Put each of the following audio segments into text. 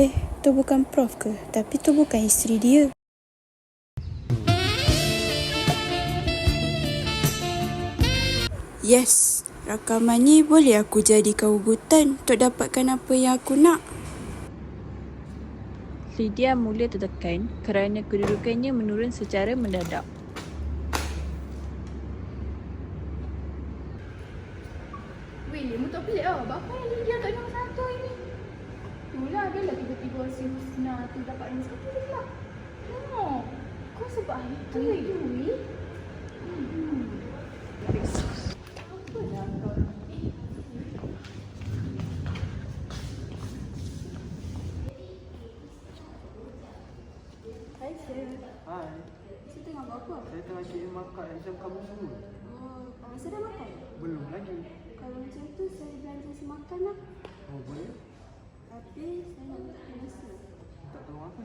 Eh, tu bukan Prof ke? Tapi tu bukan isteri dia. Yes, rakaman ni boleh aku jadikan ugutan untuk dapatkan apa yang aku nak. Lydia mula tertekan kerana kedudukannya menurun secara mendadak. William tak pelik lah. Bapa yang Lydia tak nombor satu ini. Itulah dia lah tiba-tiba si Husna tu dapat nombor satu dia pula. Tengok. Kau sebab hari tu. Hmm. Apa dah kau ni? Hai, sir. Hai, Saya tengah buat apa? saya tengah cari makan macam kamu semua. Oh, uh, saya dah makan. Belum lagi. Kalau macam tu, saya belanja semakan lah. Oh boleh? Tapi, saya nak minta permisi. Tak tahu apa.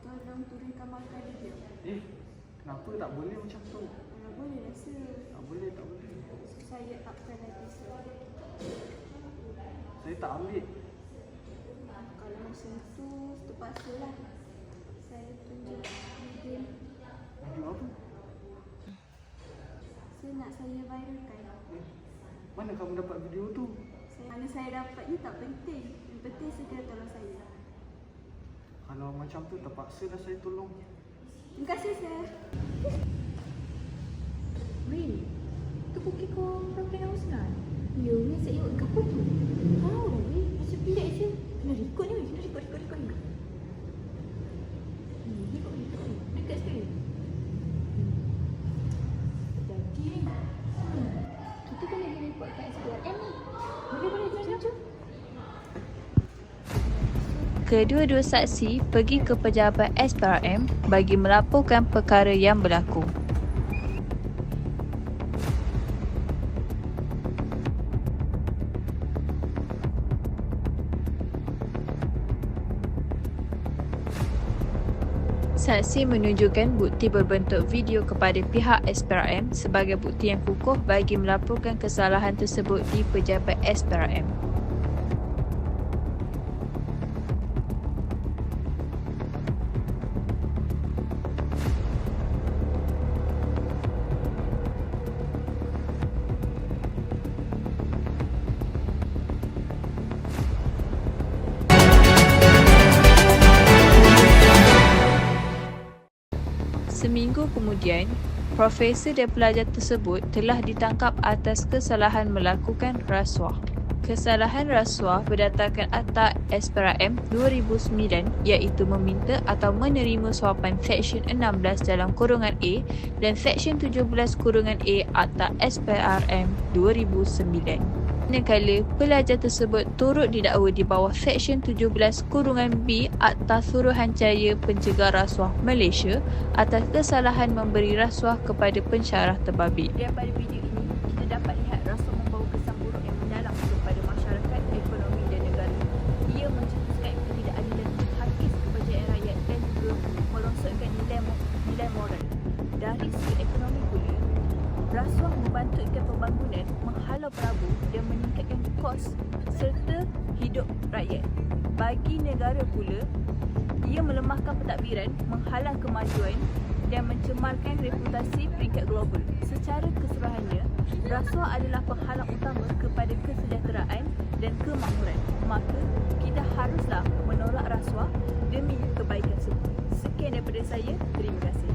Tolong turunkan makan dia. Eh, kenapa tak boleh macam tu? Uh, boleh sir. Tak boleh, tak boleh. Saya upkan lagi, sir. Saya tak ambil. Kalau macam tu, terpaksa lah. Saya tunjuk video. Video apa? Saya nak saya viralkan. Eh, mana kamu dapat video tu? Saya, mana saya dapat ni tak penting. Yang penting segera tolong saya. Kalau macam tu terpaksa dah saya tolong. Terima kasih, sir. Will, tu bukit kau Prophet Husnan. Ya, ni saya ikut kau tu. Tahu dah, Will. Macam pelik je. Kena record ni, Will. Kena record, record, record. record. Hmm, record, record. Dekat sekali. Hmm. Jadi ni. Hmm. Kita kena pergi report kat SPRM ni. Boleh, Kedua-dua saksi pergi ke pejabat SPRM bagi melaporkan perkara yang berlaku. Saksi menunjukkan bukti berbentuk video kepada pihak SPRM sebagai bukti yang kukuh bagi melaporkan kesalahan tersebut di pejabat SPRM. Seminggu kemudian, profesor dan pelajar tersebut telah ditangkap atas kesalahan melakukan rasuah. Kesalahan rasuah berdasarkan Akta SPRM 2009 iaitu meminta atau menerima suapan Seksyen 16 dalam kurungan A dan Seksyen 17 kurungan A Akta SPRM 2009 manakala pelajar tersebut turut didakwa di bawah Seksyen 17 Kurungan B Akta Suruhanjaya Pencegah Rasuah Malaysia atas kesalahan memberi rasuah kepada pensyarah terbabit. Daripada video ini, kita dapat lihat rasuah membawa kesan buruk yang mendalam kepada masyarakat, ekonomi dan negara. Ia mencetuskan ketidakadilan hakis kepercayaan rakyat dan juga merongsokkan nilai, nilai moral. Dari segi ekonomi pula, rasuah membantutkan pembangunan, menghalau meningkatkan kos serta hidup rakyat. Bagi negara pula, ia melemahkan pentadbiran, menghalang kemajuan dan mencemarkan reputasi peringkat global. Secara keseluruhannya, rasuah adalah penghalang utama kepada kesejahteraan dan kemakmuran. Maka, kita haruslah menolak rasuah demi kebaikan semua. Sekian daripada saya, terima kasih.